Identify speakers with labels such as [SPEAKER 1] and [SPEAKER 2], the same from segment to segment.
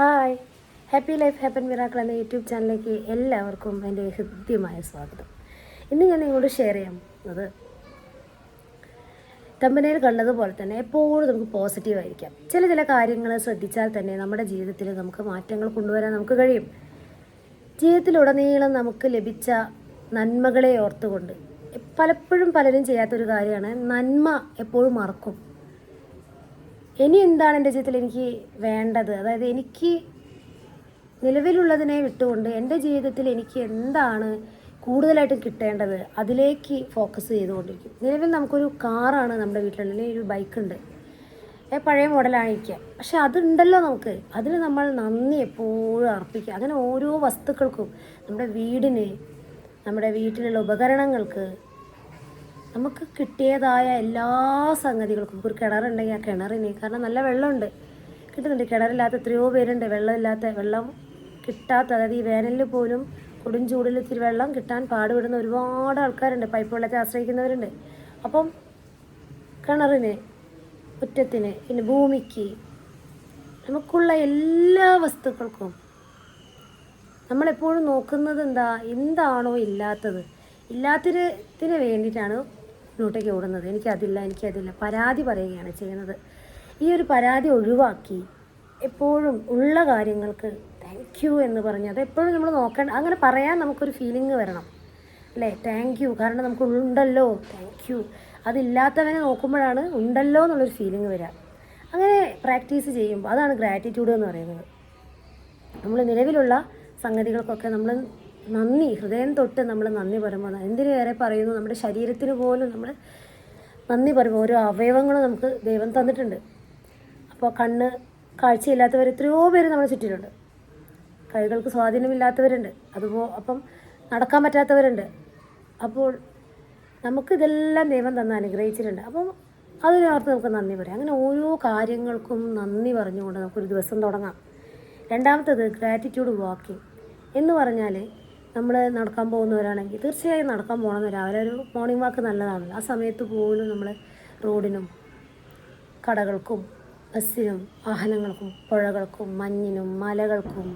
[SPEAKER 1] Hi. Happy life happen miracle എന്ന YouTube ചാനലിലേക്ക് എല്ലാവർക്കും എന്റെ ഹൃദ്യമായ സ്വാഗതം. ഇന്ന് ഞാൻ നിങ്ങളോട് ഷെയർ ചെയ്യുന്നത് തമ്പനയിൽ കണ്ടതുപോലെ തന്നെ എപ്പോഴും നമുക്ക് പോസിറ്റീവ് ആയിരിക്കാം. ചില ചില കാര്യങ്ങൾ ശ്രദ്ധിച്ചാൽ തന്നെ നമ്മുടെ ജീവിതത്തിൽ നമുക്ക് മാറ്റങ്ങൾ കൊണ്ടുവരാൻ നമുക്ക് കഴിയും. ജീവിതത്തിലുടനീളം നമുക്ക് ലഭിച്ച നന്മകളെ ഓർത്തുകൊണ്ട് പലപ്പോഴും പലരും ചെയ്യാത്തൊരു കാര്യമാണ് നന്മ എപ്പോഴും മറക്കും. ഇനി എന്താണ് എന്റെ ജീവിതത്തിൽ എനിക്ക് വേണ്ടത്? അതായത് എനിക്ക് നിലവിലുള്ളതിനെ വിട്ടുകൊണ്ട് എന്റെ ജീവിതത്തിൽ എനിക്ക് എന്താണ് കൂടുതലായിട്ടും കിട്ടേണ്ടത്? അതിലേക്ക് ഫോക്കസ് ചെയ്തുകൊണ്ടിരിക്കും. നിലവിൽ നമുക്കൊരു കാറാണ് നമ്മുടെ വീട്ടിലുള്ളത്. ഒരു ബൈക്കുണ്ട് പഴയ മോഡലായിരിക്കാം പക്ഷെ അതുണ്ടല്ലോ നമുക്ക്. അതിന് നമ്മൾ നന്ദി എപ്പോഴും അർപ്പിക്കുക. അങ്ങനെ ഓരോ വസ്തുക്കൾക്കും നമ്മുടെ വീടിന് നമ്മുടെ വീട്ടിലുള്ള ഉപകരണങ്ങൾക്ക് നമുക്ക് കിട്ടിയതായ എല്ലാ സംഗതികൾക്കും ഒരു കിണറുണ്ടെങ്കിൽ ആ കിണറിന് കാരണം നല്ല വെള്ളമുണ്ട്. കിട്ടുന്നുണ്ട്. കിണറില്ലാത്ത എത്രയോ പേരുണ്ട്. വെള്ളമില്ലാത്ത വെള്ളം കിട്ടാത്ത അതായത് ഈ വേനലിൽ പോലും കൊടും ചൂടിൽ ഇത്തിരി വെള്ളം കിട്ടാൻ പാടുപെടുന്ന ഒരുപാട് ആൾക്കാരുണ്ട്. പൈപ്പ് വെള്ളത്തെ ആശ്രയിക്കുന്നവരുണ്ട്. അപ്പം കിണറിന് മുറ്റത്തിന് പിന്നെ ഭൂമിക്ക് നമുക്കുള്ള എല്ലാ വസ്തുക്കൾക്കും നമ്മളെപ്പോഴും നോക്കുന്നത് എന്താ? എന്താണോ ഇല്ലാത്തത്. ഇല്ലാത്തതിന് വേണ്ടിയിട്ടാണ് മുന്നോട്ടേക്ക് ഓടുന്നത്. എനിക്കതില്ല എനിക്കതില്ല. പരാതി പറയുകയാണ് ചെയ്യുന്നത്. ഈ ഒരു പരാതി ഒഴിവാക്കി എപ്പോഴും ഉള്ള കാര്യങ്ങൾക്ക് താങ്ക് യു എന്ന് പറഞ്ഞ് അത് എപ്പോഴും നമ്മൾ നോക്കേണ്ട അങ്ങനെ പറയാൻ നമുക്കൊരു ഫീലിംഗ് വരണം. അല്ലേ? താങ്ക് യു കാരണം നമുക്ക് ഉണ്ടല്ലോ താങ്ക് യു അതില്ലാത്തവനെ നോക്കുമ്പോഴാണ് ഉണ്ടല്ലോ എന്നുള്ളൊരു ഫീലിംഗ് വരിക. അങ്ങനെ പ്രാക്ടീസ് ചെയ്യുമ്പോൾ അതാണ് ഗ്രാറ്റിറ്റ്യൂഡ് എന്ന് പറയുന്നത്. നമ്മൾ നിലവിലുള്ള സംഗതികൾക്കൊക്കെ നമ്മൾ നന്ദി. ഹൃദയം തൊട്ട് നമ്മൾ നന്ദി പറയുമ്പോൾ എന്തിനു വേറെ പറയുന്നു? നമ്മുടെ ശരീരത്തിന് പോലും നമ്മൾ നന്ദി പറയുമ്പോൾ ഓരോ അവയവങ്ങളും നമുക്ക് ദൈവം തന്നിട്ടുണ്ട്. അപ്പോൾ കണ്ണ് കാഴ്ചയില്ലാത്തവർ എത്രയോ പേര് നമ്മുടെ ചുറ്റിലുണ്ട്. കൈകൾക്ക് സ്വാധീനമില്ലാത്തവരുണ്ട്. അതുപോ അപ്പം നടക്കാൻ പറ്റാത്തവരുണ്ട്. അപ്പോൾ നമുക്ക് നമുക്കിതെല്ലാം ദൈവം തന്ന് അനുഗ്രഹിച്ചിട്ടുണ്ട്. അപ്പം അതിനോർത്ത് നമുക്ക് നന്ദി പറയാം. അങ്ങനെ ഓരോ കാര്യങ്ങൾക്കും നന്ദി പറഞ്ഞുകൊണ്ട് നമുക്കൊരു ദിവസം തുടങ്ങാം. രണ്ടാമത്തത് ഗ്രാറ്റിറ്റ്യൂഡ് വാക്കിംഗ് എന്ന് പറഞ്ഞാൽ നമ്മൾ നടക്കാൻ പോകുന്നവരാണെങ്കിൽ തീർച്ചയായും നടക്കാൻ പോകണം രാവിലെ ഒരു മോർണിംഗ് വാക്ക് നല്ലതാണല്ലോ. ആ സമയത്ത് പോലും നമ്മൾ റോഡിനും കടകൾക്കും ബസ്സിനും വാഹനങ്ങൾക്കും പുഴകൾക്കും മഞ്ഞിനും മലകൾക്കും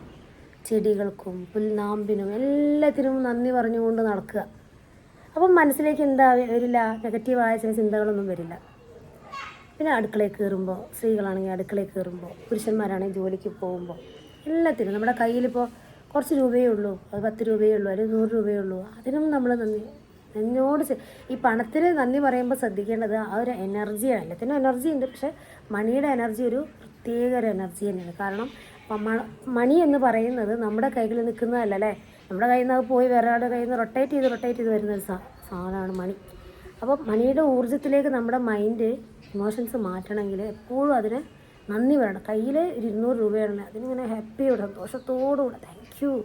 [SPEAKER 1] ചെടികൾക്കും പുൽനാമ്പിനും എല്ലാത്തിനും നന്ദി പറഞ്ഞുകൊണ്ട് നടക്കുക. അപ്പം മനസ്സിലേക്ക് എന്താ വരില്ല? നെഗറ്റീവായ ചില ചിന്തകളൊന്നും വരില്ല. പിന്നെ അടുക്കളയിൽ കയറുമ്പോൾ സ്ത്രീകളാണെങ്കിൽ അടുക്കളയിൽ കയറുമ്പോൾ പുരുഷന്മാരാണെങ്കിൽ ജോലിക്ക് പോകുമ്പോൾ എല്ലാത്തിനും നമ്മുടെ കയ്യിലിപ്പോൾ കുറച്ച് രൂപയേ ഉള്ളൂ. അത് പത്ത് രൂപയേ ഉള്ളൂ അല്ലെങ്കിൽ നൂറ് രൂപയേ ഉള്ളൂ. അതിനും നമ്മൾ നന്ദി. എന്നോട് ഈ പണത്തിന് നന്ദി പറയുമ്പോൾ ശ്രദ്ധിക്കേണ്ടത് ആ ഒരു എനർജിയാണ് എല്ലാത്തിനും എനർജി ഉണ്ട് പക്ഷേ മണിയുടെ എനർജി ഒരു പ്രത്യേക ഒരു എനർജി തന്നെയാണ്. കാരണം മണി എന്ന് പറയുന്നത് നമ്മുടെ കയ്യിൽ നിൽക്കുന്നതല്ല അല്ലേ? നമ്മുടെ കയ്യിൽ നിന്ന് അത് പോയി വേറെ ആളുടെ കയ്യിൽ നിന്ന് റൊട്ടേറ്റ് ചെയ്ത് റൊട്ടേറ്റ് ചെയ്ത് വരുന്ന ഒരു സാധനമാണ് മണി. അപ്പോൾ മണിയുടെ ഊർജത്തിലേക്ക് നമ്മുടെ മൈൻഡ് ഇമോഷൻസ് മാറ്റണമെങ്കിൽ എപ്പോഴും അതിന് നന്ദി വേണം കയ്യിൽ ഇരുന്നൂറ് രൂപയാണ് അതിനിങ്ങനെ ഹാപ്പിയോടെ സന്തോഷത്തോടുകൂടെ യു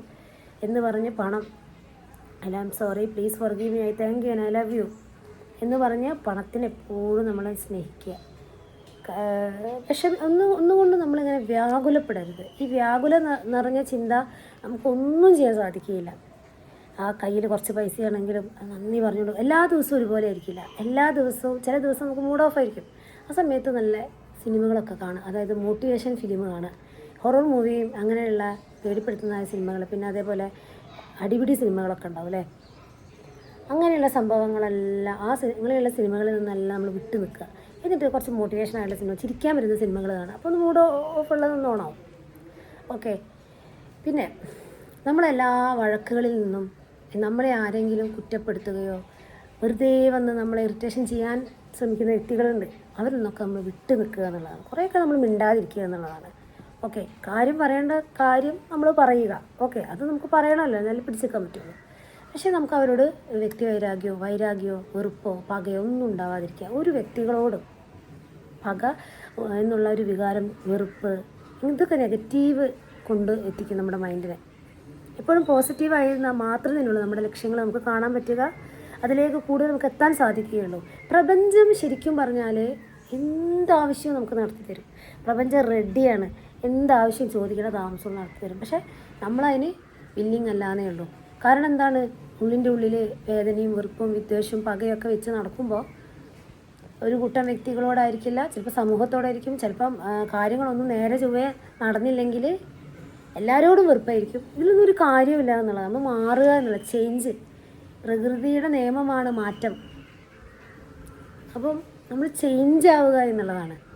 [SPEAKER 1] എന്ന് പറഞ്ഞ് പണം. I am sorry please forgive me. I thank you I love you എന്ന് പറഞ്ഞ് പണത്തിന് എപ്പോഴും നമ്മളെ സ്നേഹിക്കുക. പക്ഷെ ഒന്ന് ഒന്നുകൊണ്ട് നമ്മളിങ്ങനെ വ്യാകുലപ്പെടരുത്. ഈ വ്യാകുല നിറഞ്ഞ ചിന്ത നമുക്കൊന്നും ചെയ്യാൻ സാധിക്കുകയില്ല. ആ കയ്യിൽ കുറച്ച് പൈസയാണെങ്കിലും നന്ദി പറഞ്ഞോളൂ എല്ലാ ദിവസവും ഒരുപോലെ ആയിരിക്കില്ല. എല്ലാ ദിവസവും ചില ദിവസം നമുക്ക് മൂഡ് ഓഫ് ആയിരിക്കും. ആ സമയത്ത് നല്ല സിനിമകളൊക്കെ കാണുക അതായത് മോട്ടിവേഷൻ ഫിലിം കാണുക ഹൊറർ മൂവിയും അങ്ങനെയുള്ള പേടിപ്പെടുത്തുന്ന സിനിമകൾ പിന്നെ അതേപോലെ അടിപിടി സിനിമകളൊക്കെ ഉണ്ടാവും അല്ലേ? അങ്ങനെയുള്ള സംഭവങ്ങളെല്ലാം ആ അങ്ങനെയുള്ള സിനിമകളിൽ നിന്നെല്ലാം നമ്മൾ വിട്ടു നിൽക്കുക. എന്നിട്ട് കുറച്ച് മോട്ടിവേഷൻ ആയിട്ടുള്ള സിനിമ ചിരിക്കാൻ വരുന്ന സിനിമകൾ കാണാം അപ്പോൾ ഒന്ന് മൂഡ് ഓഫ് ഉള്ളതൊന്നും ഓണാവും ഓക്കെ പിന്നെ നമ്മളെല്ലാ വഴക്കുകളിൽ നിന്നും നമ്മളെ ആരെങ്കിലും കുറ്റപ്പെടുത്തുകയോ വെറുതെ വന്ന് നമ്മളെ ഇറിറ്റേഷൻ ചെയ്യാൻ ശ്രമിക്കുന്ന വ്യക്തികളുണ്ട്. അവരിൽ നിന്നൊക്കെ നമ്മൾ വിട്ടു നിൽക്കുക എന്നുള്ളതാണ്. കുറേയൊക്കെ നമ്മൾ മിണ്ടാതിരിക്കുക എന്നുള്ളതാണ്. ഓക്കെ കാര്യം പറയേണ്ട കാര്യം നമ്മൾ പറയുക. ഓക്കെ അത് നമുക്ക് പറയണമല്ലോ എന്നാലും പിടിച്ചെടുക്കാൻ പറ്റുള്ളൂ. പക്ഷേ നമുക്ക് അവരോട് വ്യക്തി വൈരാഗ്യമോ വൈരാഗ്യമോ വെറുപ്പോ പകയോ ഒന്നും ഉണ്ടാവാതിരിക്കുക. ഒരു വ്യക്തികളോടും പക എന്നുള്ള ഒരു വികാരം വെറുപ്പ് ഇതൊക്കെ നെഗറ്റീവ് കൊണ്ട് എത്തിക്കും നമ്മുടെ മൈൻഡിനെ. എപ്പോഴും പോസിറ്റീവായിരുന്നാൽ മാത്രമേ ഉള്ളൂ നമ്മുടെ ലക്ഷ്യങ്ങൾ നമുക്ക് കാണാൻ പറ്റുക. അതിലേക്ക് കൂടുതൽ നമുക്ക് എത്താൻ സാധിക്കുകയുള്ളൂ. പ്രപഞ്ചം ശരിക്കും പറഞ്ഞാൽ എന്താവശ്യവും നമുക്ക് നടത്തി തരും പ്രപഞ്ചം റെഡിയാണ് എന്താവശ്യം ചോദിക്കണ താമസം നടത്തി തരും. പക്ഷേ നമ്മളതിന് വില്ലിങ് അല്ലാന്നേ ഉള്ളൂ. കാരണം എന്താണ്? ഉള്ളിന്റെ ഉള്ളിൽ വേദനയും വെറുപ്പും വിദ്വേഷവും പകയൊക്കെ വെച്ച് നടക്കുമ്പോൾ ഒരു കൂട്ടം വ്യക്തികളോടായിരിക്കില്ല ചിലപ്പോൾ സമൂഹത്തോടായിരിക്കും ചിലപ്പം കാര്യങ്ങളൊന്നും നേരെ ചൊവ്വേ നടന്നില്ലെങ്കിൽ എല്ലാവരോടും വെറുപ്പായിരിക്കും. ഇതിലൊന്നും ഒരു കാര്യമില്ല എന്നുള്ളത്. നമ്മൾ മാറുക എന്നുള്ള ചേഞ്ച് പ്രകൃതിയുടെ നിയമമാണ് മാറ്റം. അപ്പം നമ്മൾ ചേഞ്ച് ആവുക എന്നുള്ളതാണ്.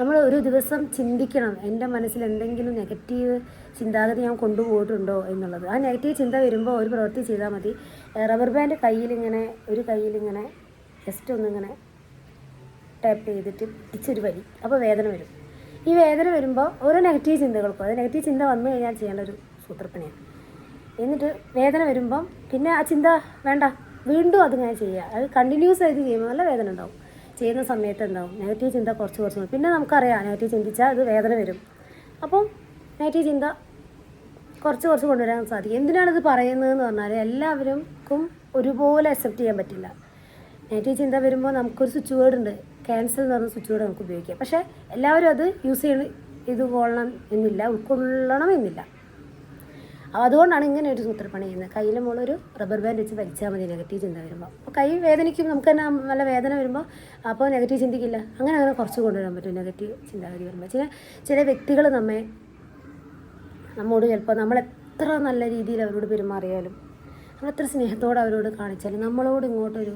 [SPEAKER 1] നമ്മൾ ഒരു ദിവസം ചിന്തിക്കണം എന്റെ മനസ്സിൽ എന്തെങ്കിലും നെഗറ്റീവ് ചിന്താഗതി ഞാൻ കൊണ്ടുപോയിട്ടുണ്ടോ എന്നുള്ളത്. ആ നെഗറ്റീവ് ചിന്ത വരുമ്പോൾ ഒരു പ്രവൃത്തി ചെയ്താൽ മതി. റബ്ബർ ബാൻഡ് കയ്യിലിങ്ങനെ ഒരു കയ്യിലിങ്ങനെ ജസ്റ്റ് ഒന്നിങ്ങനെ ടാപ്പ് ചെയ്തിട്ട് പിടിച്ചൊരു വലി അപ്പോൾ വേദന വരും. ഈ വേദന വരുമ്പോൾ ഓരോ നെഗറ്റീവ് ചിന്തകൾക്കും അത് നെഗറ്റീവ് ചിന്ത വന്നു കഴിഞ്ഞാൽ ചെയ്യേണ്ട ഒരു സൂത്രപ്പണിയാണ്. എന്നിട്ട് വേദന വരുമ്പം പിന്നെ ആ ചിന്ത വേണ്ട വീണ്ടും അതിങ്ങനെ ചെയ്യുക അത് കണ്ടിന്യൂസ് ആയിട്ട് ചെയ്യുമ്പോൾ നല്ല വേദന ഉണ്ടാവും. ചെയ്യുന്ന സമയത്ത് എന്താവും? നെഗറ്റീവ് ചിന്ത കുറച്ച് കുറച്ച്. പിന്നെ നമുക്കറിയാം നെഗറ്റീവ് ചിന്തിച്ചാൽ അത് വേദന വരും. അപ്പം നെഗറ്റീവ് ചിന്ത കുറച്ച് കുറച്ച് കൊണ്ടുവരാൻ സാധിക്കും. എന്തിനാണിത് പറയുന്നതെന്ന് പറഞ്ഞാൽ എല്ലാവർക്കും ഒരുപോലെ അക്സെപ്റ്റ് ചെയ്യാൻ പറ്റില്ല. നെഗറ്റീവ് ചിന്ത വരുമ്പോൾ നമുക്കൊരു സ്വിച്ച് വേർഡ് ഉണ്ട്. ക്യാൻസൽ എന്ന് പറഞ്ഞ സ്വിച്ച് വേർഡ് നമുക്ക് ഉപയോഗിക്കാം. പക്ഷേ എല്ലാവരും അത് യൂസ് ചെയ്യണം ഇത് കൊള്ളണം എന്നില്ല ഉൾക്കൊള്ളണം എന്നില്ല. അതുകൊണ്ടാണ് ഇങ്ങനെ ഒരു സൂത്രപ്പണി ചെയ്യുന്നത്. കയ്യിൽ മുകളൊരു റബ്ബർ ബാൻഡ് വെച്ച് വലിച്ചാൽ മതി നെഗറ്റീവ് ചിന്ത വരുമ്പോൾ അപ്പോൾ കൈ വേദനിക്കും നമുക്ക് തന്നെ നല്ല വേദന വരുമ്പോൾ അപ്പോൾ നെഗറ്റീവ് ചിന്തിക്കില്ല. അങ്ങനെ അങ്ങനെ കുറച്ച് കൊണ്ടുവരാൻ പറ്റും നെഗറ്റീവ് ചിന്താഗതി വരുമ്പോൾ ചില ചില വ്യക്തികൾ നമ്മെ നമ്മോട് ചിലപ്പോൾ നമ്മൾ എത്ര നല്ല രീതിയിൽ അവരോട് പെരുമാറിയാലും നമ്മൾ എത്ര സ്നേഹത്തോടെ അവരോട് കാണിച്ചാലും നമ്മളോട് ഇങ്ങോട്ടൊരു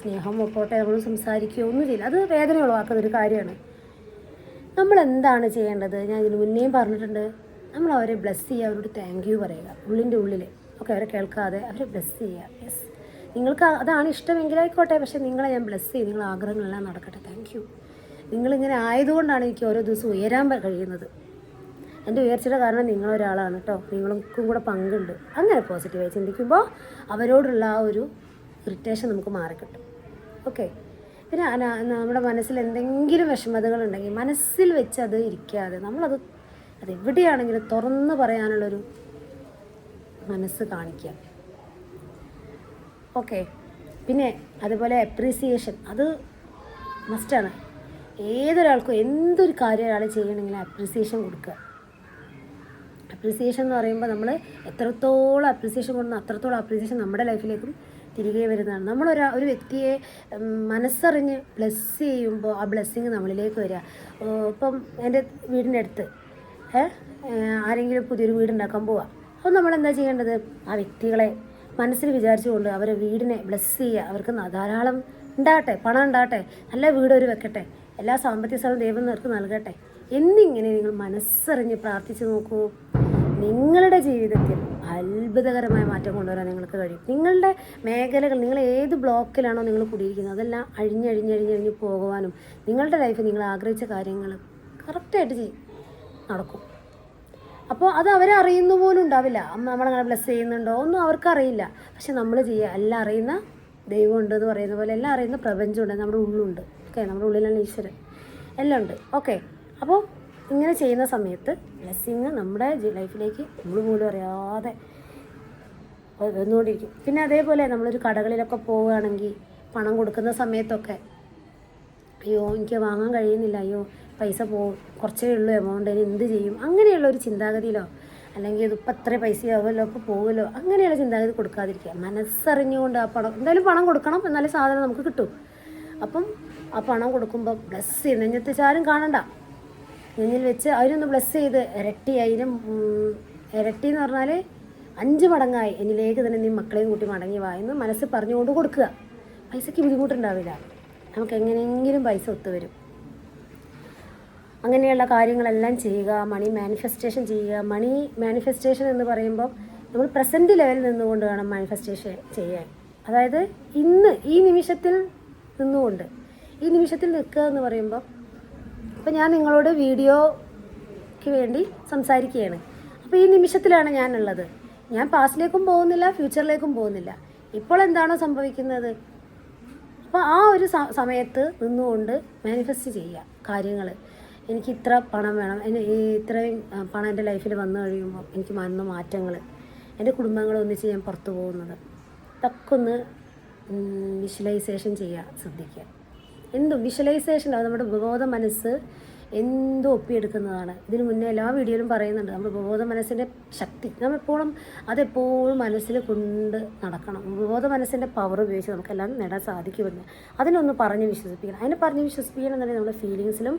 [SPEAKER 1] സ്നേഹം ഒക്കോട്ടെ നമ്മൾ സംസാരിക്കുകയോ ഒന്നും ചെയ്യില്ല. അത് വേദന ഉളവാക്കുന്ന ഒരു കാര്യമാണ്. നമ്മൾ എന്താണ് ചെയ്യേണ്ടത്? ഞാൻ ഇതിന് മുന്നേയും പറഞ്ഞിട്ടുണ്ട്. നമ്മൾ അവരെ ബ്ലെസ് ചെയ്യുക അവരോട് താങ്ക് യു പറയുക. ഉള്ളിന്റെ ഉള്ളിൽ ഒക്കെ അവരെ കേൾക്കാതെ അവരെ ബ്ലെസ് ചെയ്യുക. യെസ് നിങ്ങൾക്ക് അതാണ് ഇഷ്ടമെങ്കിലായിക്കോട്ടെ പക്ഷേ നിങ്ങളെ ഞാൻ ബ്ലെസ് ചെയ്യും. നിങ്ങളെ ആഗ്രഹങ്ങളെല്ലാം നടക്കട്ടെ. താങ്ക് യു നിങ്ങളിങ്ങനെ ആയതുകൊണ്ടാണ് എനിക്ക് ഓരോ ദിവസം ഉയരാൻ കഴിയുന്നത്. എന്റെ ഉയർച്ചയുടെ കാരണം നിങ്ങളൊരാളാണ് കേട്ടോ നിങ്ങൾക്കും കൂടെ പങ്കുണ്ട്. അങ്ങനെ പോസിറ്റീവായി ചിന്തിക്കുമ്പോൾ അവരോടുള്ള ആ ഒരു ഇറിറ്റേഷൻ നമുക്ക് മാറിക്കിട്ടും. ഓക്കെ പിന്നെ നമ്മുടെ മനസ്സിൽ എന്തെങ്കിലും വിഷമതകളുണ്ടെങ്കിൽ മനസ്സിൽ വെച്ച് അത് ഇരിക്കാതെ നമ്മളത് അത് എവിടെയാണെങ്കിലും തുറന്ന് പറയാനുള്ളൊരു മനസ്സ് കാണിക്കുക. ഓക്കെ പിന്നെ അതുപോലെ അപ്രീസിയേഷൻ അത് മസ്റ്റാണ് ഏതൊരാൾക്കും എന്തൊരു കാര്യം ഒരാൾ ചെയ്യണമെങ്കിലും അപ്രീസിയേഷൻ കൊടുക്കുക. അപ്രീസിയേഷൻ എന്ന് പറയുമ്പോൾ നമ്മൾ എത്രത്തോളം അപ്രീസിയേഷൻ കൊടുക്കുന്ന അത്രത്തോളം അപ്രീസിയേഷൻ നമ്മുടെ ലൈഫിലേക്കും തിരികെ വരുന്നതാണ്. നമ്മളൊരാ ഒരു വ്യക്തിയെ മനസ്സറിഞ്ഞ് ബ്ലെസ് ചെയ്യുമ്പോൾ ആ ബ്ലെസ്സിങ് നമ്മളിലേക്ക് വരിക. ഇപ്പം എന്റെ വീടിന്റെ അടുത്ത് ആരെങ്കിലും പുതിയൊരു വീടുണ്ടാക്കാൻ പോവാം. അപ്പോൾ നമ്മൾ എന്താ ചെയ്യേണ്ടത്? ആ വ്യക്തികളെ മനസ്സിൽ വിചാരിച്ചുകൊണ്ട് അവരെ വീടിനെ ബ്ലെസ് ചെയ്യുക. അവർക്ക് ധാരാളം ഉണ്ടാകട്ടെ പണം ഉണ്ടാകട്ടെ നല്ല വീട് ഒരു വെക്കട്ടെ എല്ലാ സാമ്പത്തിക സ്ഥലവും ദൈവം അവർക്ക് നൽകട്ടെ. എന്നിങ്ങനെ നിങ്ങൾ മനസ്സറിഞ്ഞ് പ്രാർത്ഥിച്ചു നോക്കൂ. നിങ്ങളുടെ ജീവിതത്തിൽ അത്ഭുതകരമായ മാറ്റം കൊണ്ടുവരാൻ നിങ്ങൾക്ക് കഴിയും. നിങ്ങളുടെ മേഖലകൾ നിങ്ങൾ ഏത് ബ്ലോക്കിലാണോ നിങ്ങൾ കുടിയിരിക്കുന്നത് അതെല്ലാം അഴിഞ്ഞഴിഞ്ഞഴിഞ്ഞഴിഞ്ഞ് പോകുവാനും നിങ്ങളുടെ ലൈഫിൽ നിങ്ങൾ ആഗ്രഹിച്ച കാര്യങ്ങൾ കറക്റ്റായിട്ട് ചെയ്യും. നടക്കും. അപ്പോൾ അത് അവരെ അറിയുന്ന പോലും ഉണ്ടാവില്ല. നമ്മളങ്ങനെ ബ്ലെസ് ചെയ്യുന്നുണ്ടോ? ഒന്നും അവർക്കറിയില്ല പക്ഷെ നമ്മൾ ചെയ്യുക എല്ലാം അറിയുന്ന ദൈവമുണ്ട് എന്ന് പറയുന്ന പോലെ എല്ലാം അറിയുന്ന പ്രപഞ്ചമുണ്ട് നമ്മുടെ ഉള്ളുണ്ട്. ഓക്കെ നമ്മുടെ ഉള്ളിലാണ് ഈശ്വരൻ? എല്ലാം ഉണ്ട്. ഓക്കെ അപ്പോൾ ഇങ്ങനെ ചെയ്യുന്ന സമയത്ത് ബ്ലെസ്സിങ് നമ്മുടെ ലൈഫിലേക്ക് നമ്മൾ പോലും അറിയാതെ വന്നുകൊണ്ടിരിക്കും. പിന്നെ അതേപോലെ നമ്മളൊരു കടകളിലൊക്കെ പോവുകയാണെങ്കിൽ പണം കൊടുക്കുന്ന സമയത്തൊക്കെ അയ്യോ എനിക്ക് വാങ്ങാൻ കഴിയുന്നില്ല. അയ്യോ പൈസ പോകും കുറച്ചേ ഉള്ളൂ എമൗണ്ട് ഇനി എന്ത് ചെയ്യും? അങ്ങനെയുള്ള ഒരു ചിന്താഗതിയിലോ അല്ലെങ്കിൽ ഇതിപ്പോൾ അത്ര പൈസയാവുമല്ലോ അപ്പോൾ പോകുമല്ലോ അങ്ങനെയുള്ള ചിന്താഗതി കൊടുക്കാതിരിക്കുക. മനസ്സറിഞ്ഞുകൊണ്ട് ആ പണം എന്തായാലും പണം കൊടുക്കണം എന്നാലും സാധനം നമുക്ക് കിട്ടും. അപ്പം ആ പണം കൊടുക്കുമ്പോൾ ബ്ലസ് ചെയ്ത് നെഞ്ഞെത്തിച്ചാലും കാണണ്ട. നെഞ്ഞിൽ വെച്ച് അതിനൊന്ന് ബ്ലസ് ചെയ്ത് ഇരട്ടി അതിനും ഇരട്ടി എന്ന് പറഞ്ഞാൽ അഞ്ച് മടങ്ങായി. എന്നിലേക്ക് തന്നെ നീ മക്കളെയും കൂട്ടി മടങ്ങി വായെന്ന് മനസ്സ് പറഞ്ഞുകൊണ്ട് കൊടുക്കുക. പൈസയ്ക്ക് ബുദ്ധിമുട്ടുണ്ടാവില്ല. നമുക്ക് എങ്ങനെയെങ്കിലും പൈസ ഒത്തുവരും. അങ്ങനെയുള്ള കാര്യങ്ങളെല്ലാം ചെയ്യുക മണി മാനിഫെസ്റ്റേഷൻ ചെയ്യുക. മണി മാനിഫെസ്റ്റേഷൻ എന്ന് പറയുമ്പോൾ നമ്മൾ പ്രസന്റ് ലെവലിൽ നിന്നുകൊണ്ട് വേണം മാനിഫെസ്റ്റേഷൻ ചെയ്യാൻ. അതായത് ഇന്ന് ഈ നിമിഷത്തിൽ നിന്നുകൊണ്ട്. ഈ നിമിഷത്തിൽ നിൽക്കുക എന്ന് പറയുമ്പോൾ അപ്പോൾ ഞാൻ നിങ്ങളോട് വീഡിയോയ്ക്ക് വേണ്ടി സംസാരിക്കുകയാണ്. അപ്പോൾ ഈ നിമിഷത്തിലാണ് ഞാനുള്ളത്. ഞാൻ പാസ്റ്റിലേക്കും പോകുന്നില്ല ഫ്യൂച്ചറിലേക്കും പോകുന്നില്ല. ഇപ്പോൾ എന്താണോ സംഭവിക്കുന്നത്? അപ്പോൾ ആ ഒരു സമയത്ത് നിന്നുകൊണ്ട് മാനിഫെസ്റ്റ് ചെയ്യുക കാര്യങ്ങൾ. എനിക്ക് ഇത്ര പണം വേണം. ഇത്രയും പണം എന്റെ ലൈഫിൽ വന്നു കഴിയുമ്പോൾ എനിക്ക് വന്ന മാറ്റങ്ങൾ എന്റെ കുടുംബങ്ങൾ ഒന്നിച്ച് ഞാൻ പുറത്തു പോകുന്നത് ഇതൊക്കെ ഒന്ന് വിഷ്വലൈസേഷൻ ചെയ്യുക ശ്രദ്ധിക്കുക. എന്തും വിഷ്വലൈസേഷൻ നമ്മുടെ ഉപബോധ മനസ്സ് എന്തും ഒപ്പിയെടുക്കുന്നതാണ്. ഇതിന് മുന്നേ എല്ലാ വീഡിയോയിലും പറയുന്നുണ്ട് നമ്മുടെ ഉപബോധ മനസ്സിന്റെ ശക്തി. നമ്മളെപ്പോഴും അതെപ്പോഴും മനസ്സിൽ കൊണ്ട് നടക്കണം. ഉപബോധ മനസ്സിന്റെ പവർ ഉപയോഗിച്ച് നമുക്കെല്ലാം നേടാൻ സാധിക്കുമെന്ന്. അതിനൊന്ന് പറഞ്ഞ് വിശ്വസിപ്പിക്കണം. അതിനെ പറഞ്ഞ് വിശ്വസിപ്പിക്കണം എന്നുണ്ടെങ്കിൽ നമ്മുടെ ഫീലിങ്സിലും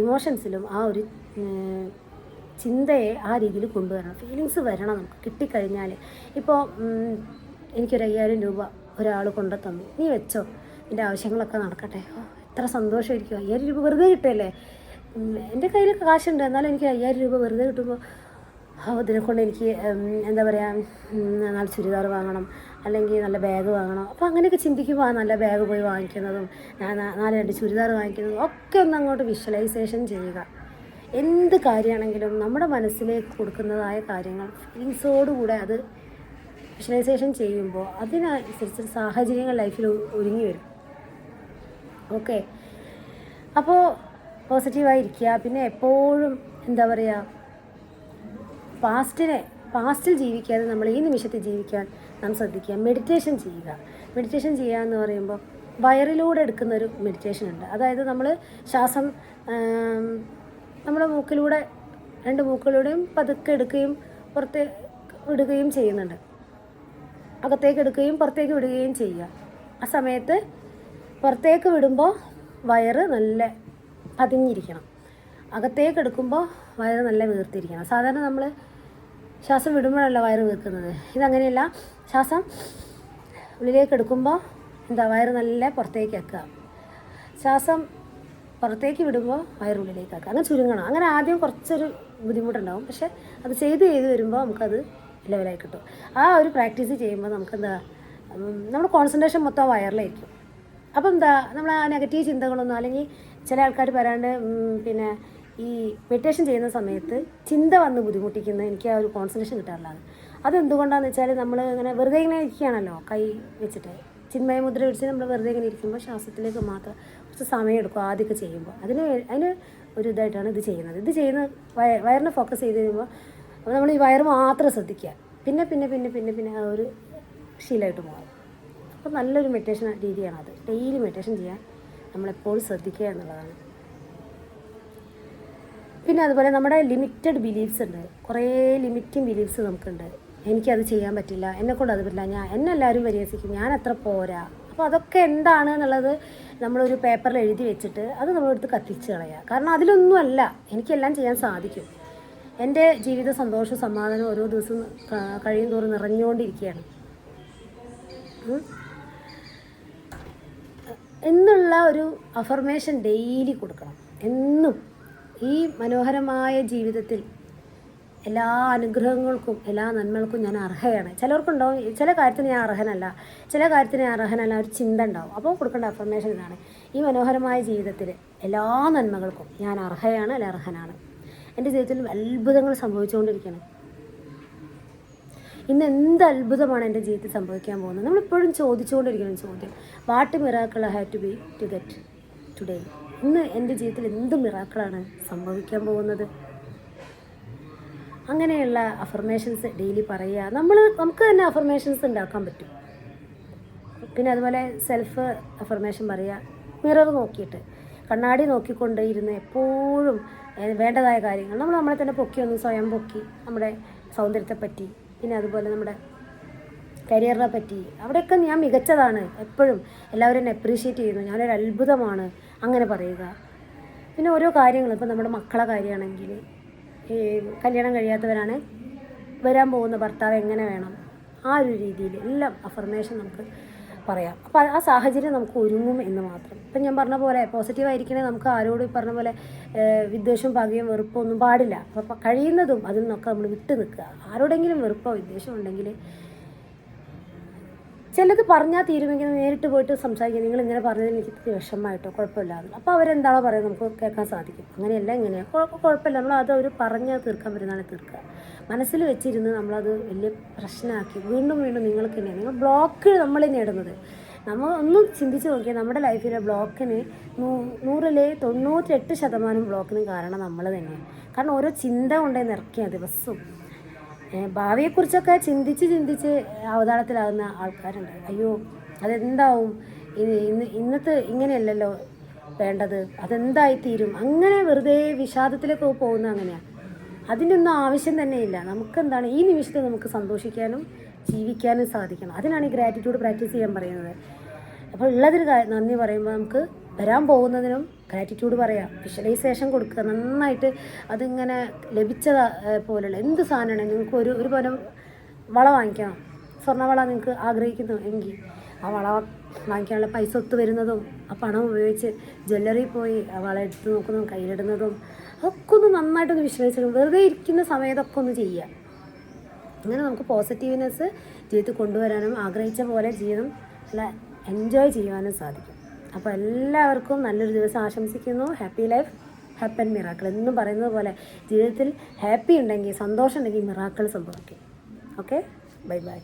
[SPEAKER 1] ഇമോഷൻസിലും ആ ഒരു ചിന്തയെ ആ രീതിയിൽ കൊണ്ടുവരണം. ഫീലിങ്സ് വരണം നമുക്ക്. കിട്ടിക്കഴിഞ്ഞാൽ ഇപ്പോൾ എനിക്കൊരു അയ്യായിരം രൂപ ഒരാൾ കൊണ്ടു തന്നു നീ വെച്ചോ. എന്റെ ആവശ്യങ്ങളൊക്കെ നടക്കട്ടെ. എത്ര സന്തോഷമായിരിക്കും. അയ്യായിരം രൂപ വെറുതെ കിട്ടുമല്ലേ എന്റെ കയ്യിലൊക്കെ കാശുണ്ട്. എന്നാലും എനിക്ക് അയ്യായിരം രൂപ വെറുതെ കിട്ടുമ്പോൾ ആ ഇതിനെ എനിക്ക് എന്താ പറയുക നല്ല ചുരിദാർ വാങ്ങണം അല്ലെങ്കിൽ നല്ല ബാഗ് വാങ്ങണം. അപ്പോൾ അങ്ങനെയൊക്കെ ചിന്തിക്കുമ്പോൾ നല്ല ബാഗ് പോയി വാങ്ങിക്കുന്നതും നാല് രണ്ട് ചുരിദാർ വാങ്ങിക്കുന്നതും ഒക്കെ ഒന്ന് അങ്ങോട്ട് വിഷ്വലൈസേഷൻ ചെയ്യുക. എന്ത് കാര്യമാണെങ്കിലും നമ്മുടെ മനസ്സിലേക്ക് കൊടുക്കുന്നതായ കാര്യങ്ങൾ ഫീലിങ്സോടുകൂടെ അത് വിഷ്വലൈസേഷൻ ചെയ്യുമ്പോൾ അതിനനുസരിച്ച് സാഹചര്യങ്ങൾ ലൈഫിൽ ഒരുങ്ങി വരും. ഓക്കെ അപ്പോൾ പോസിറ്റീവായിരിക്കുക പിന്നെ എപ്പോഴും എന്താ പറയുക പാസ്റ്റിനെ പാസ്റ്റിൽ ജീവിക്കാതെ നമ്മൾ ഈ നിമിഷത്തിൽ ജീവിക്കാൻ നാം ശ്രദ്ധിക്കുക. മെഡിറ്റേഷൻ ചെയ്യുക. മെഡിറ്റേഷൻ ചെയ്യുക എന്ന് പറയുമ്പോൾ വയറിലൂടെ എടുക്കുന്ന ഒരു മെഡിറ്റേഷൻ ഉണ്ട്. അതായത് നമ്മൾ ശ്വാസം നമ്മുടെ മൂക്കിലൂടെ രണ്ട് മൂക്കിലൂടെയും പതുക്കെ എടുക്കുകയും പുറത്ത് വിടുകയും ചെയ്യുന്നുണ്ട്. അകത്തേക്ക് എടുക്കുകയും പുറത്തേക്ക് വിടുകയും ചെയ്യുക. ആ സമയത്ത് പുറത്തേക്ക് വിടുമ്പോൾ വയറ് നല്ല പതിഞ്ഞിരിക്കണം. അകത്തേക്ക് എടുക്കുമ്പോൾ വയറ് നല്ല വീർത്തിരിക്കണം. സാധാരണ നമ്മൾ ശ്വാസം വിടുമ്പോഴല്ല വയറ് വീർക്കുന്നത്? ഇതങ്ങനെയല്ല. ശ്വാസം ഉള്ളിലേക്ക് എടുക്കുമ്പോൾ എന്താ വയറ് നല്ല പുറത്തേക്ക് വെക്കുക. ശ്വാസം പുറത്തേക്ക് വിടുമ്പോൾ വയറുള്ളിലേക്ക് ആക്കുക. അങ്ങനെ ചുരുങ്ങണം. അങ്ങനെ ആദ്യം കുറച്ചൊരു ബുദ്ധിമുട്ടുണ്ടാവും. പക്ഷേ അത് ചെയ്ത് ചെയ്ത് വരുമ്പോൾ നമുക്കത് ലെവലായി കിട്ടും. ആ ഒരു പ്രാക്ടീസ് ചെയ്യുമ്പോൾ നമുക്കെന്താ നമ്മുടെ കോൺസെൻട്രേഷൻ മൊത്തം വയറിലായിരിക്കും. അപ്പം എന്താ നമ്മൾ ആ നെഗറ്റീവ് ചിന്തകളൊന്നും അല്ലെങ്കിൽ ചില ആൾക്കാർ പറയാണ്ട് പിന്നെ ഈ മെഡിറ്റേഷൻ ചെയ്യുന്ന സമയത്ത് ചിന്ത വന്ന് ബുദ്ധിമുട്ടിക്കുന്ന എനിക്ക് ആ ഒരു കോൺസെൻട്രേഷൻ കിട്ടാറില്ല അതെന്തുകൊണ്ടാണെന്ന് വെച്ചാൽ നമ്മൾ ഇങ്ങനെ വെറുതെ ഇങ്ങനെ ഇരിക്കുകയാണല്ലോ കൈ വെച്ചിട്ട്. ചിന്മയ മുദ്ര പിടിച്ച് നമ്മൾ വെറുതെ ഇങ്ങനെ ഇരിക്കുമ്പോൾ ശ്വാസത്തിലേക്ക് മാത്രം കുറച്ച് സമയം എടുക്കും ആദ്യമൊക്കെ ചെയ്യുമ്പോൾ അതിന് അതിന് ഒരു ഇതായിട്ടാണ് ഇത് ചെയ്യുന്നത്. ഇത് ചെയ്യുന്ന വയ വയറിനെ ഫോക്കസ് ചെയ്ത് കഴിയുമ്പോൾ അപ്പോൾ നമ്മൾ ഈ വയറ് മാത്രം ശ്രദ്ധിക്കുക. പിന്നെ പിന്നെ പിന്നെ പിന്നെ പിന്നെ ആ ഒരു ശീലമായിട്ട് മാറും അപ്പോൾ നല്ലൊരു മെഡിറ്റേഷൻ രീതിയാണ് അത് ഡെയിലി മെഡിറ്റേഷൻ ചെയ്യാൻ നമ്മളെപ്പോഴും ശ്രദ്ധിക്കുക എന്നുള്ളതാണ്. പിന്നെ അതുപോലെ നമ്മുടെ ലിമിറ്റഡ് ബിലീഫ്സ് ഉണ്ട്. കുറേ ലിമിറ്റിംഗ് ബിലീഫ്സ് നമുക്കുണ്ട്. എനിക്കത് ചെയ്യാൻ പറ്റില്ല. എന്നെക്കൊണ്ട് അത് പറ്റില്ല. ഞാൻ എന്നെ എല്ലാവരും പരിഹസിക്കും. ഞാൻ അത്ര പോരാ? അപ്പോൾ അതൊക്കെ എന്താണ് എന്നുള്ളത് നമ്മളൊരു പേപ്പറിൽ എഴുതി വെച്ചിട്ട് അത് നമ്മളെടുത്ത് കത്തിച്ച് കളയുക കാരണം അതിലൊന്നുമല്ല എനിക്കെല്ലാം ചെയ്യാൻ സാധിക്കും. എന്റെ ജീവിത സന്തോഷവും സമാധാനം ഓരോ ദിവസവും ക- കഴിയും തോറും നിറഞ്ഞുകൊണ്ടിരിക്കുകയാണ്. എന്നുള്ള ഒരു അഫർമേഷൻ ഡെയിലി കൊടുക്കണം. എന്നും. ഈ മനോഹരമായ ജീവിതത്തിൽ എല്ലാ അനുഗ്രഹങ്ങൾക്കും എല്ലാ നന്മകൾക്കും ഞാൻ അർഹയാണ്. ചിലർക്കുണ്ടാവും ചില കാര്യത്തിന് ഞാൻ അർഹനല്ല. ചില കാര്യത്തിന് ഞാൻ അർഹനല്ല. ഒരു ചിന്ത ഉണ്ടാവും. അപ്പോൾ കൊടുക്കേണ്ട അഫർമേഷൻ ഇതാണ്. ഈ മനോഹരമായ ജീവിതത്തിൽ എല്ലാ നന്മകൾക്കും ഞാൻ അർഹയാണ് അല്ല അർഹനാണ്. എന്റെ ജീവിതത്തിൽ അത്ഭുതങ്ങൾ സംഭവിച്ചുകൊണ്ടിരിക്കുകയാണ്. ഇന്ന് എന്ത് അത്ഭുതമാണ് എന്റെ ജീവിതത്തിൽ സംഭവിക്കാൻ പോകുന്നത്? നമ്മളിപ്പോഴും ചോദിച്ചുകൊണ്ടിരിക്കണം ചോദ്യം. What miracle have to be to get today ഇന്ന് എന്റെ ജീവിതത്തിൽ എന്ത് മിറാക്കളാണ് സംഭവിക്കാൻ പോകുന്നത്? അങ്ങനെയുള്ള അഫർമേഷൻസ് ഡെയിലി പറയുക. നമ്മൾ നമുക്ക് തന്നെ അഫർമേഷൻസ് ഉണ്ടാക്കാൻ പറ്റും. പിന്നെ അതുപോലെ സെൽഫ് അഫർമേഷൻ പറയുക. മിറർ നോക്കിയിട്ട്. കണ്ണാടി നോക്കിക്കൊണ്ട് ഇരുന്ന് എപ്പോഴും വേണ്ടതായ കാര്യങ്ങൾ. നമ്മൾ നമ്മളെ തന്നെ പൊക്കി ഒന്ന് സ്വയം പൊക്കി നമ്മുടെ സൗന്ദര്യത്തെപ്പറ്റി പിന്നെ അതുപോലെ നമ്മുടെ കരിയറിനെ പറ്റി. അവിടെയൊക്കെ ഞാൻ മികച്ചതാണ് എപ്പോഴും. എല്ലാവരും എന്നെ അപ്രീഷിയേറ്റ് ചെയ്യുന്നു. ഞാനൊരു അത്ഭുതമാണ് അങ്ങനെ പറയുക. പിന്നെ ഓരോ കാര്യങ്ങൾ ഇപ്പം നമ്മുടെ മക്കളെ കാര്യമാണെങ്കിൽ ഈ കല്യാണം കഴിയാത്തവരാണ് വരാൻ പോകുന്ന ഭർത്താവ് എങ്ങനെ വേണം? ആ ഒരു രീതിയിൽ എല്ലാം അഫർമേഷൻ നമുക്ക് പറയാം. അപ്പോൾ ആ സാഹചര്യം നമുക്ക് ഒരുങ്ങും എന്ന് മാത്രം. ഇപ്പം ഞാൻ പറഞ്ഞ പോലെ പോസിറ്റീവ് ആയിരിക്കണേ നമുക്ക് ആരോട് പറഞ്ഞ പോലെ വിദ്വേഷവും പകയും വെറുപ്പോ ഒന്നും പാടില്ല. അപ്പോൾ കഴിയുന്നതും അതിൽ നിന്നൊക്കെ നമ്മൾ വിട്ടു നിൽക്കുക ആരോടെങ്കിലും വെറുപ്പോ വിദ്വേഷം ഉണ്ടെങ്കിൽ ചിലത് പറഞ്ഞാൽ തീരുമെങ്കിൽ നേരിട്ട് പോയിട്ട് സംസാരിക്കുക നിങ്ങൾ ഇങ്ങനെ പറഞ്ഞതിൽ എനിക്ക് വിഷമമായിട്ടോ കുഴപ്പമില്ല അപ്പോൾ അവരെന്താണോ പറയുന്നത് നമുക്ക് കേൾക്കാൻ സാധിക്കും. അങ്ങനെയല്ല ഇങ്ങനെയാണ് കുഴപ്പമില്ല. നമ്മൾ അത് അവർ പറഞ്ഞ് തീർക്കാൻ പറ്റുന്നതാണ് തീർക്കുക. മനസ്സിൽ വെച്ചിരുന്ന് നമ്മളത് വലിയ പ്രശ്നമാക്കി വീണ്ടും വീണ്ടും നിങ്ങൾക്ക് തന്നെയാണ് നിങ്ങൾ ബ്ലോക്ക് നമ്മളെ നേടുന്നത്. നമ്മൾ ഒന്ന് ചിന്തിച്ച് നോക്കിയാൽ നമ്മുടെ ലൈഫിലെ ബ്ലോക്കിന് നൂ നൂറിലെ തൊണ്ണൂറ്റെട്ട് ശതമാനം ബ്ലോക്കിന് കാരണം നമ്മൾ തന്നെയാണ്. കാരണം ഓരോ ചിന്ത കൊണ്ടേ നിറയ്ക്കുക ദിവസവും. ഭാവിയെക്കുറിച്ചൊക്കെ ചിന്തിച്ച് ചിന്തിച്ച് അവതാളത്തിലാകുന്ന ആൾക്കാരുണ്ട്. അയ്യോ അതെന്താവും? ഇന്ന് ഇന്നത്തെ ഇങ്ങനെയല്ലല്ലോ വേണ്ടത്. അതെന്തായിത്തീരും? അങ്ങനെ വെറുതെ വിഷാദത്തിലേക്ക് പോകുന്ന അങ്ങനെയാണ് അതിന്റെ ഒന്നും ആവശ്യം തന്നെയില്ല. നമുക്കെന്താണ് ഈ നിമിഷത്തെ നമുക്ക് സന്തോഷിക്കാനും ജീവിക്കാനും സാധിക്കണം. അതിനാണ് ഈ ഗ്രാറ്റിറ്റ്യൂഡ് പ്രാക്ടീസ് ചെയ്യാൻ പറയുന്നത്. അപ്പോൾ ഉള്ളതിന് നന്ദി പറയുമ്പോൾ നമുക്ക് വരാൻ പോകുന്നതിനും ഗ്രാറ്റിറ്റ്യൂഡ് പറയാം. വിഷ്വലൈസേഷൻ കൊടുക്കുക. നന്നായിട്ട് അതിങ്ങനെ ലഭിച്ചത് പോലുള്ള എന്ത് സാധനമാണ് നിങ്ങൾക്ക് ഒരു ഒരു പനം വള വാങ്ങിക്കണം. സ്വർണവള നിങ്ങൾക്ക് ആഗ്രഹിക്കുന്നു എങ്കിൽ. ആ വള വാങ്ങിക്കാനുള്ള പൈസ ഒത്തു വരുന്നതും ആ പണം ഉപയോഗിച്ച് ജ്വല്ലറി പോയി ആ വള എടുത്ത് നോക്കുന്നതും കയ്യിലിടുന്നതും അതൊക്കെ ഒന്ന് നന്നായിട്ടൊന്ന് വിശ്വസിക്കണം വെറുതെ ഇരിക്കുന്ന സമയത്തൊക്കെ ഒന്ന് ചെയ്യുക. അങ്ങനെ നമുക്ക് പോസിറ്റീവ്നെസ് ജീവിതത്തിൽ കൊണ്ടുവരാനും ആഗ്രഹിച്ച പോലെ ജീവിതം നല്ല എൻജോയ് ചെയ്യുവാനും സാധിക്കും. അപ്പോൾ എല്ലാവർക്കും നല്ലൊരു ദിവസം ആശംസിക്കുന്നു. Happy life happy and miracle എന്നും പറയുന്നത് പോലെ ജീവിതത്തിൽ ഹാപ്പി ഉണ്ടെങ്കിൽ സന്തോഷം ഉണ്ടെങ്കിൽ മിറാക്കിൾ സംഭവിക്കും. Okay bye bye